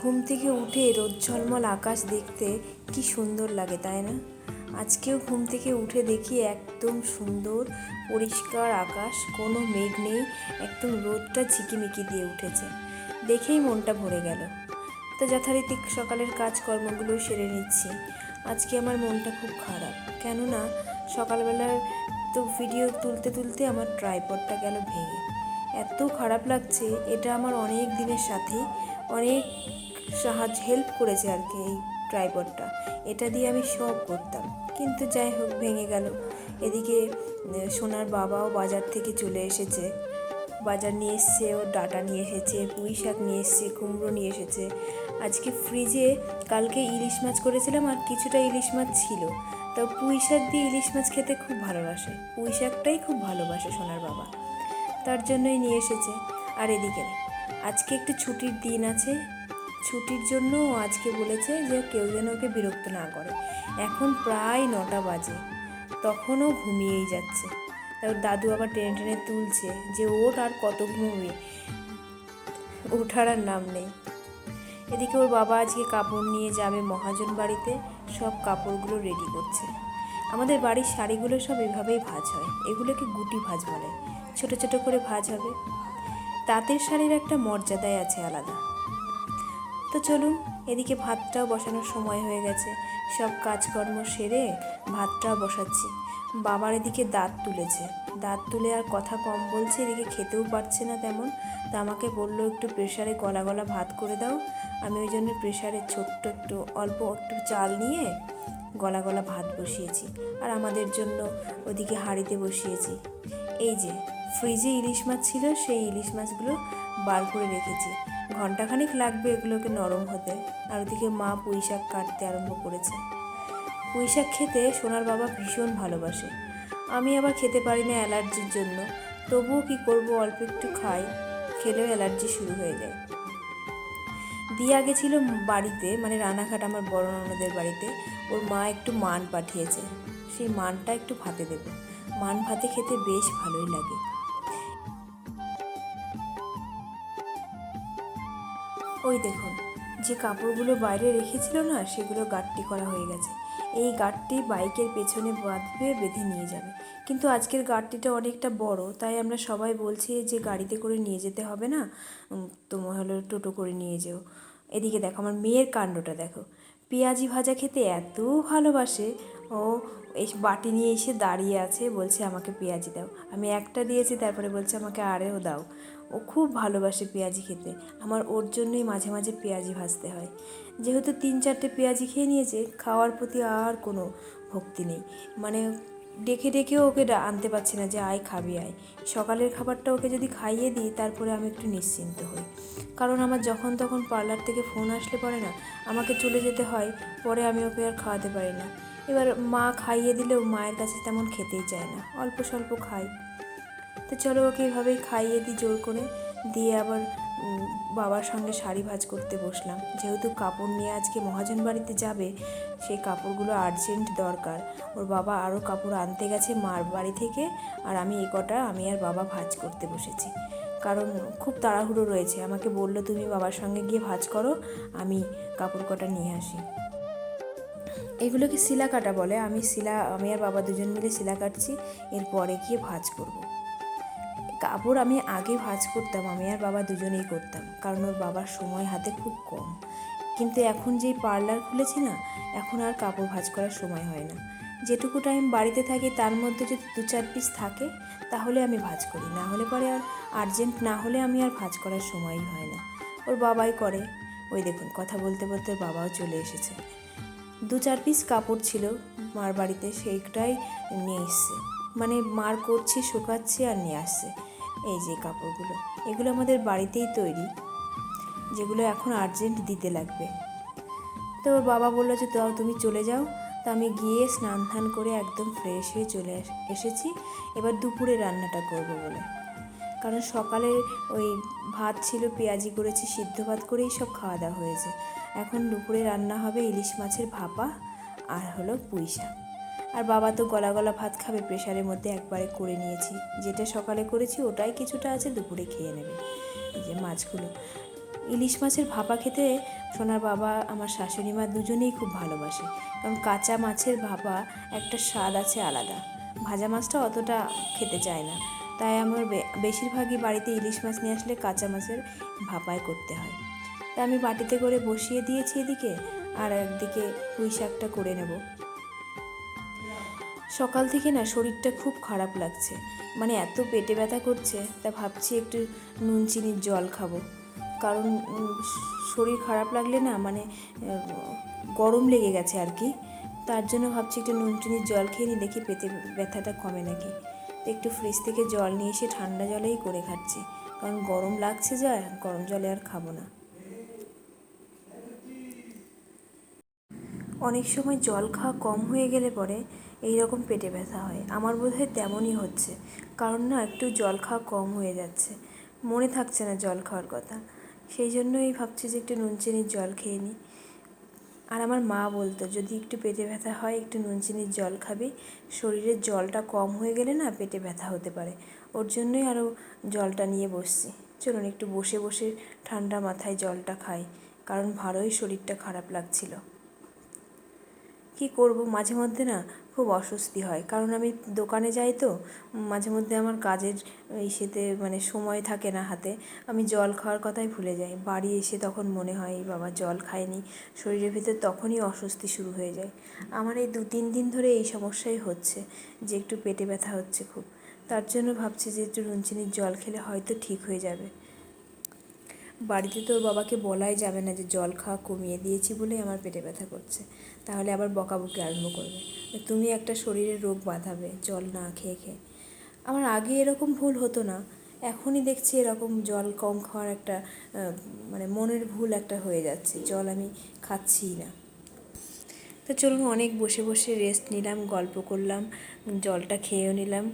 ঘুম থেকে উঠে রোদ ঝলমল আকাশ দেখতে কি সুন্দর লাগে, তাই না? আজকেও ঘুম থেকে উঠে দেখি একদম সুন্দর, পরিষ্কার আকাশ, কোনো মেঘ নেই, একদম রোদটা ঝিকিমিকি দিয়ে উঠেছে। দেখেই মনটা ভরে গেল। তো যথারীতি সকালের কাজকর্মগুলো সেরে নিচ্ছি। আজকে আমার মনটা খুব খারাপ। কেননা সকালবেলার তো ভিডিও তুলতে তুলতে আমার ট্রাইপডটা গেল ভেঙে। এত খারাপ লাগছে, এটা আমার অনেক দিনের সাথে, অনেক সাহায্য হেল্প করেছে আর কি এই ট্রাইপডটা এটা দিয়ে আমি সব করতাম। কিন্তু যাই হোক, ভেঙে গেল। এদিকে সোনার বাবাও বাজার থেকে চলে এসেছে। বাজার নিয়ে এসছে ও ডাটা নিয়ে এসেছে, পুঁই শাক নিয়ে এসছে, কুমড়ো নিয়ে এসেছে। আজকে ফ্রিজে কালকে ইলিশ মাছ করেছিলাম আর কিছুটা ইলিশ মাছ ছিল। তো পুঁই শাক দিয়ে ইলিশ মাছ খেতে খুব ভালোবাসে। পুঁই শাকটাই খুব ভালোবাসে সোনার বাবা। তার জন্যই নিয়ে এসেছে। আর এদিকে আজকে একটু ছুটির দিন আছে। ছুটির জন্য আজকে বলেছে যে কেউ যেন ওকে বিরক্ত না করে। এখন প্রায় নটা বাজে। তখনও ঘুমিয়েই যাচ্ছে। তারপর দাদু আবার টেনে টেনে তুলছে যে ওট আর কত ঘুমবি। ওঠার আর নাম নেই। এদিকে ওর বাবা আজকে কাপড় নিয়ে যাবে মহাজন বাড়িতে। সব কাপড়গুলো রেডি করছে। আমাদের বাড়ির শাড়িগুলো সব এভাবেই ভাজ হয়। এগুলোকে গুটি ভাজ বলে। ছোট ছোট করে ভাজ হবে। তাঁতের শাড়ির একটা মর্যাদাই আছে আলাদা। তো চলুন, এদিকে ভাতটাও বসানোর সময় হয়ে গেছে। সব কাজকর্ম সেরে ভাতটাও বসাচ্ছি। বাবার এদিকে দাঁত তুলেছে। দাঁত তুলে আর কথা কম বলছে, এদিকে খেতেও পারছে না তেমন। তা আমাকে বলল, একটু প্রেশারে গলা গলা ভাত করে দাও। আমি ওই জন্য প্রেশারে ছোট্ট একটু, অল্প একটু চাল নিয়ে গলা গলা ভাত বসিয়েছি। আর আমাদের জন্য ওদিকে হাঁড়িতে বসিয়েছি। এই যে ফ্রিজে ইলিশ মাছ ছিল, সেই ইলিশ মাছগুলো বার করে রেখেছি। ঘন্টাখানিক লাগবে এগুলোকে নরম হতে। আর ওদিকে মা পুঁই শাক কাটতে আরম্ভ করেছে। পুঁই শাক খেতে সোনার বাবা ভীষণ ভালোবাসে। আমি আবার খেতে পারি না অ্যালার্জির জন্য। তবুও কি করব, অল্প একটু খাই, খেলেও অ্যালার্জি শুরু হয়ে যায়। দিয়ে আগে ছিল বাড়িতে মানে রানাঘাট আমার বড় ননদের বাড়িতে। ওর মা একটু মান পাঠিয়েছে। সেই মানটা একটু ভাতে দেবো। মান ভাতে খেতে বেশ ভালোই লাগে। ওই দেখুন, যে কাপড়গুলো বাইরে রেখেছিল না, সেগুলো গাঁটটি করা হয়ে গেছে। এই গাঁটটি বাইকের পেছনে বাঁধবে বেঁধে নিয়ে যাবে। কিন্তু আজকের গাঁটটিটা অনেকটা বড়, তাই আমরা সবাই বলছি যে গাড়িতে করে নিয়ে যেতে হবে না? তোমার হলো টোটো করে নিয়ে যেও। এদিকে দেখো, আমার মেয়ের কাণ্ডটা দেখো। পেঁয়াজি ভাজা খেতে এত ভালোবাসে ও এই বাটি নিয়ে এসে দাঁড়িয়ে আছে, বলছে আমাকে পেঁয়াজি দাও। আমি একটা দিয়েছি, তারপরে বলছে আমাকে আরেও দাও। ও খুব ভালোবাসে পেঁয়াজি খেতে। আমার ওর জন্যই মাঝে মাঝে পেঁয়াজি ভাজতে হয়। যেহেতু তিন চারটে পেঁয়াজি খেয়ে নিয়েছে, খাওয়ার প্রতি আর কোনো ভক্তি নেই। মানে ডেকে ডেকেও ওকে আনতে পারছি না যে আয় খাবি, আয়। সকালের খাবারটা ওকে যদি খাইয়ে দিই, তারপরে আমি একটু নিশ্চিন্ত হই। কারণ আমার যখন তখন পার্লার থেকে ফোন আসলে পরে না, আমাকে চলে যেতে হয়, পরে আমি ওকে আর খাওয়াতে পারি না। এবার মা খাইয়ে দিলেও মায়ের কাছে তেমন খেতেই চায় না, অল্প স্বল্প খাই তো চলো ওকে এভাবেই খাইয়ে দিই জোর করে, দিয়ে আবার বাবার সঙ্গে শাড়ি ভাজ করতে বসলাম। যেহেতু কাপড় নিয়ে আজকে মহাজন বাড়িতে যাবে সেই কাপড়গুলো আর্জেন্ট দরকার। ওর বাবা আরও কাপড় আনতে গেছে মার বাড়ি থেকে, আর আমি এ কটা, আমি আর বাবা ভাজ করতে বসেছি। কারণ খুব তাড়াহুড়ো রয়েছে, আমাকে বলল তুমি বাবার সঙ্গে গিয়ে ভাজ করো, আমি কাপড় কটা নিয়ে আসি। এগুলোকে শিলা কাটা বলে? আমি শিলা, আমি আর বাবা দুজন মিলে শিলা কাটছি, এরপরে গিয়ে ভাজ করব। কাপড় আমি আগে ভাজ করতাম, আমি আর বাবা দুজনেই করতাম, কারণ ওর বাবার সময় হাতে খুব কম। কিন্তু এখন যেই পার্লার খুলেছি না, এখন আর কাপড় ভাজ করার সময় হয় না। যেটুকু টাইম বাড়িতে থাকি, তার মধ্যে যদি দু চার পিস থাকে, তাহলে আমি ভাজ করি। না হলে পরে আর আর্জেন্ট না হলে আমি আর ভাজ করার সময়ই হয় না। ওর বাবাই করে। ওই দেখুন, কথা বলতে বলতে বাবাও চলে এসেছে। দু চার পিস কাপড় ছিল মার বাড়িতে, সেইটাই নিয়ে এসছে। মানে মার করছে, শুকাচ্ছে আর নিয়ে আসছে এই যে কাপড়গুলো। এগুলো আমাদের বাড়িতেই তৈরি, যেগুলো এখন আর্জেন্ট দিতে লাগবে। তো বাবা বলল যে তাও তুমি চলে যাও। তো আমি গিয়ে স্নান ধান করে একদম ফ্রেশ হয়ে চলে এসেছি। এবার দুপুরে রান্নাটা করব বলে। কারণ সকালে ওই ভাত ছিল, পেঁয়াজি করেছি, সিদ্ধ ভাত করেই সব খাওয়া দাওয়া হয়েছে। এখন দুপুরে রান্না হবে ইলিশ মাছের ভাপা আর হলো পুঁই শাক। আর বাবা তো গলা গলা ভাত খাবে প্রেশারের মধ্যে একবারে করে নিয়েছি। যেটা সকালে করেছি, ওটাই কিছুটা আছে, দুপুরে খেয়ে নেবে। এই যে মাছগুলো। ইলিশ মাছের ভাপা খেতে সোনার বাবা, আমার শাশুড়ি মা দুজনেই খুব ভালোবাসে। কারণ কাঁচা মাছের ভাপা একটা স্বাদ আছে আলাদা। ভাজা মাছটা অতটা খেতে চায় না। তাই আমার বেশিরভাগই বাড়িতে ইলিশ মাছ নিয়ে আসলে কাঁচা মাছের ভাপায় করতে হয়। তা আমি বাটিতে করে বসিয়ে দিয়েছি এদিকে, আর একদিকে পুঁই শাকটা করে নেব। সকাল থেকে না শরীরটা খুব খারাপ লাগছে। মানে এত পেটে ব্যথা করছে, তা ভাবছি একটু নুন চিনির জল খাব। কারণ শরীর খারাপ লাগলে না মানে গরম লেগে গেছে আর কি। তার জন্য ভাবছি একটু নুন চিনির জল খেয়ে নিই, দেখি পেটে ব্যথাটা কমে নাকি। একটু ফ্রিজ থেকে জল নিয়ে এসে ঠান্ডা জলেই করে খাচ্ছি। কারণ গরম লাগছে যা, গরম জলে আর খাব না। অনেক সময় জল খাওয়া কম হয়ে গেলে পরে এই রকম পেটে ব্যথা হয়। আমার বোধ হয় তেমনই হচ্ছে। কারণ না, একটু জল খাওয়া কম হয়ে যাচ্ছে। মনে থাকছে না জল খাওয়ার কথা। সেই জন্যই ভাবছি যে একটু নুন চিনির জল খেয়ে নিই। আর আমার মা বলতো, যদি একটু পেটে ব্যথা হয়, একটু নুন চিনির জল খাবি। শরীরের জলটা কম হয়ে গেলে না পেটে ব্যথা হতে পারে। ওর জন্যই আরও জলটা নিয়ে বসছি। চলুন, একটু বসে বসে ঠান্ডা মাথায় জলটা খাই। কারণ ভালোই শরীরটা খারাপ লাগছিল। কি করব? মাঝে মধ্যে না খুব অস্বস্তি হয়। কারণ আমি দোকানে যাই তো, মাঝে মধ্যে আমার কাজের ইসেতে মানে সময় থাকে না হাতে। আমি জল খাওয়ার কথাই ভুলে যাই। বাড়ি এসে তখন মনে হয় বাবা, জল খায়নি শরীরের ভিতর তখনই অস্বস্তি শুরু হয়ে যায়। আমার এই দু তিন দিন ধরে এই সমস্যাই হচ্ছে, যে একটু পেটে ব্যথা হচ্ছে খুব। তার জন্য ভাবছি যে একটু নুন চিনির জল খেলে হয়তো ঠিক হয়ে যাবে। বাড়িতে তো বাবাকে বলাই যাবে না যে জল খাওয়া কমিয়ে দিয়েছি বলেই আমার পেটে ব্যথা করছে। তাহলে আবার বকাবকি আরম্ভ করবে। তুমি একটা শরীরের রোগ বাঁধাবে, জল না খেয়ে খেয়ে। আমার আগে এরকম ভুল হতো না, এখনই দেখছি এরকম জল কম খাওয়ার একটা মানে মনের ভুল একটা হয়ে যাচ্ছে, জল আমি খাচ্ছিই না। তো চলুন অনেক বসে বসে রেস্ট নিলাম, গল্প করলাম, জলটা খেয়েও নিলাম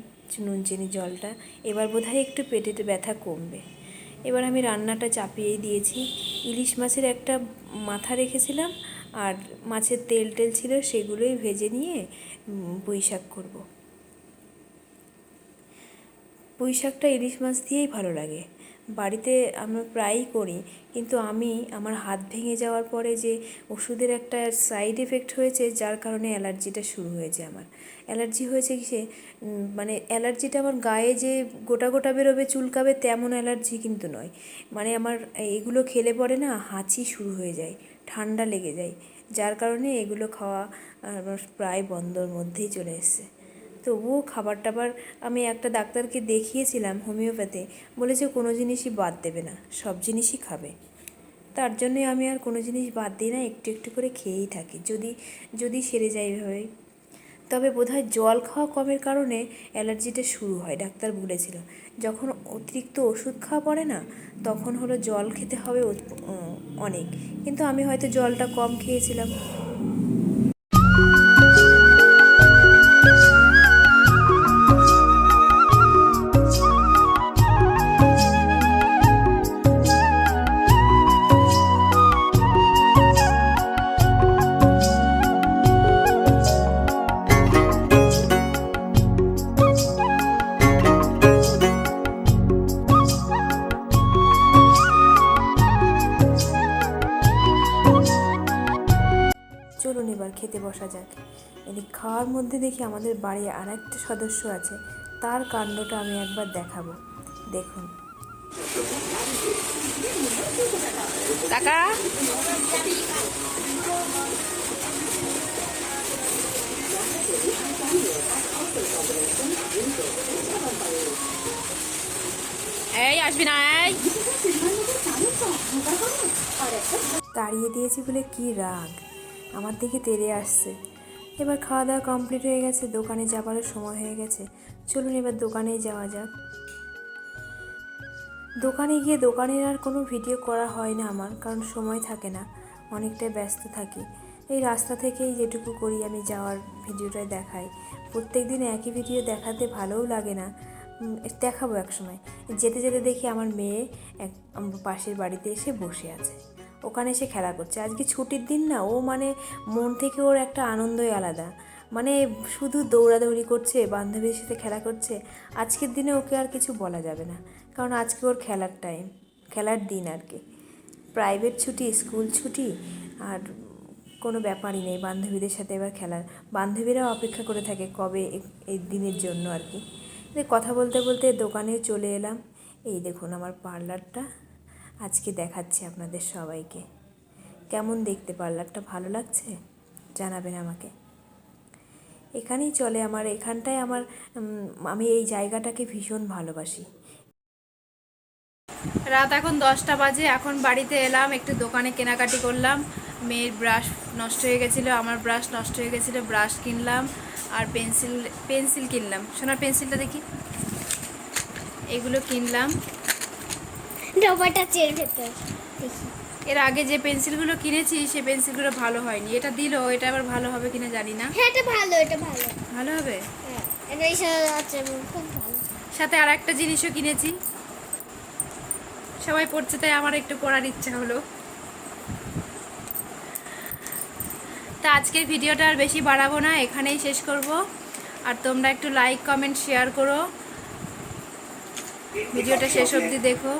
নুন চিনি জলটা। এবার বোধহয় একটু পেটেতে ব্যথা কমবে। এবার আমি রান্নাটা চাপিয়েই দিয়েছি। ইলিশ মাছের একটা মাথা রেখেছিলাম আর মাছের তেল টেল ছিল সেগুলোই ভেজে নিয়ে উম, পুঁই শাক করব। শাকটা ইলিশ মাছ দিয়েই ভালো লাগে। বাড়িতে আমরা প্রায়ই করি কিন্তু আমি আমার হাত ভেঙে যাওয়ার পরে যে ওষুধের একটা সাইড এফেক্ট হয়েছে যার কারণে অ্যালার্জিটা শুরু হয়েছে আমার। অ্যালার্জি হয়েছে কিসে? মানে অ্যালার্জিটা আমার গায়ে যে গোটা গোটা বেরোবে চুলকাবে তেমন অ্যালার্জি কিন্তু নয়। মানে আমার এগুলো খেলে পরে না হাঁচি শুরু হয়ে যায়। ঠান্ডা লেগে যায়, যার কারণে এগুলো খাওয়া প্রায় বন্ধর মধ্যেই চলে এসেছে। তবুও খাবার টাবার আমি একটা ডাক্তারকে দেখিয়েছিলাম হোমিওপ্যাথি, বলেছে কোনো জিনিসই বাদ দেবে না, সব জিনিসই খাবে। তার জন্যই আমি আর কোনো জিনিস বাদ দিই না, একটু একটু করে খেয়েই থাকি, যদি যদি সেরে যায় এভাবেই। তবে বোধহয় জল খাওয়া কমের কারণে অ্যালার্জিটা শুরু হয়, ডাক্তার বলেছিল। যখন অতিরিক্ত ওষুধ খাওয়া পড়ে না, তখন হলো জল খেতে হবে অনেক। কিন্তু আমি হয়তো জলটা কম খেয়েছিলাম। এবার খেতে বসা যাক। এদিক খাওয়ার মধ্যে দেখি আমাদের বাড়ি আর একটা সদস্য আছে। তার কাণ্ডটা আমি একবার দেখাবো। দেখুন। টাকা এই আসবি না এই। তাড়িয়ে দিয়েছি বলে কি রাগ? আমার দিকে তেড়ে আসছে। এবার খাওয়া দাওয়া কমপ্লিট হয়ে গেছে, দোকানে যাবারও সময় হয়ে গেছে। চলুন এবার দোকানেই যাওয়া যাক। দোকানে গিয়ে দোকানের আর কোনো ভিডিও করা হয় না আমার, কারণ সময় থাকে না অনেকটাই ব্যস্ত থাকি। এই রাস্তা থেকেই যেটুকু করি আমি যাওয়ার ভিডিওটাই দেখাই। প্রত্যেক দিন একই ভিডিও দেখাতে ভালোও লাগে না। দেখাবো এক সময় যেতে যেতে দেখি আমার মেয়ে এক পাশের বাড়িতে এসে বসে আছে। ওখানে এসে খেলা করছে। আজকে ছুটির দিন না, ও মানে মন থেকে ওর একটা আনন্দই আলাদা। মানে শুধু দৌড়াদৌড়ি করছে বান্ধবীর সাথে খেলা করছে, আজকের দিনে ওকে আর কিছু বলা যাবে না। কারণ আজকে ওর খেলার টাইম খেলার দিন আর কি। প্রাইভেট ছুটি স্কুল ছুটি, আর কোনো ব্যাপারই নেই বান্ধবীদের সাথে এবার খেলার। বান্ধবীরাও অপেক্ষা করে থাকে কবে এই দিনের জন্য আর কি। কথা বলতে বলতে দোকানে চলে এলাম। এই দেখুন আমার পার্লারটা আজকে দেখাচ্ছি আপনাদের সবাইকে। কেমন দেখতে পার্লারটা, ভালো লাগছে? জানাবেন আমাকে। এখানেই চলে আমার, এখানটায় আমার আমি এই জায়গাটাকে ভীষণ ভালোবাসি। রাত এখন দশটা বাজে, এখন বাড়িতে এলাম, একটু দোকানে কেনাকাটি করলাম। মেয়ের ব্রাশ নষ্ট হয়ে গেছিল, আমার ব্রাশ নষ্ট হয়ে গেছিল, ব্রাশ কিনলাম আর পেন্সিল পেন্সিল কিনলাম। সোনার পেন্সিলটা দেখি। এগুলো কিনলাম। ডবাটা চের ভেতর। এর আগে যে পেন্সিলগুলো কিনেছি সে পেন্সিলগুলো ভালো হয়নি। এটা দিল এটা আবার ভালো হবে কিনা জানি না। হ্যাঁ এটা ভালো এটা ভালো। ভালো হবে? হ্যাঁ এটা খুব ভালো। সাথে আর একটা জিনিসও কিনেছি। সবাই পড়ছে তাই আমার একটু পড়ার ইচ্ছা হলো। তা আজকের ভিডিওটা আর বেশি বাড়াবো না এখানেই শেষ করব। আর তোমরা একটু লাইক কমেন্ট শেয়ার করো। ভিডিওটা শেষ অবধি দেখো।